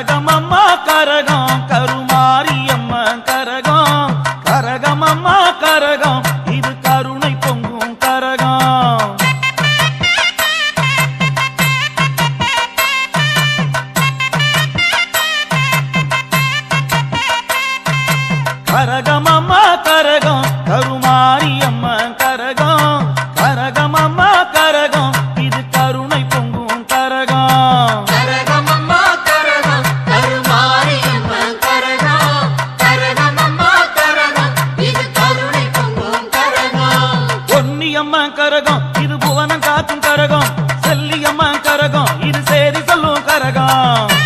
கரகம் அம்மா கரகம். கருமாரி அம்மன் கரகம். கரகம் அம்மா கரகம். இது கருணை பொங்கும் கரகம். கரகம் அம்மா கரகம். கருமாரி அம்மன் கரகம். கரகம் அம்மா கரகம். இது கருணை பொங்கும் கரகம். செல்லியம்மா கரகம் இது புவனம் காத்தும் கரகம். செல்லியம்மா கரகம் இது சேரி சொல்லும் கரகம்.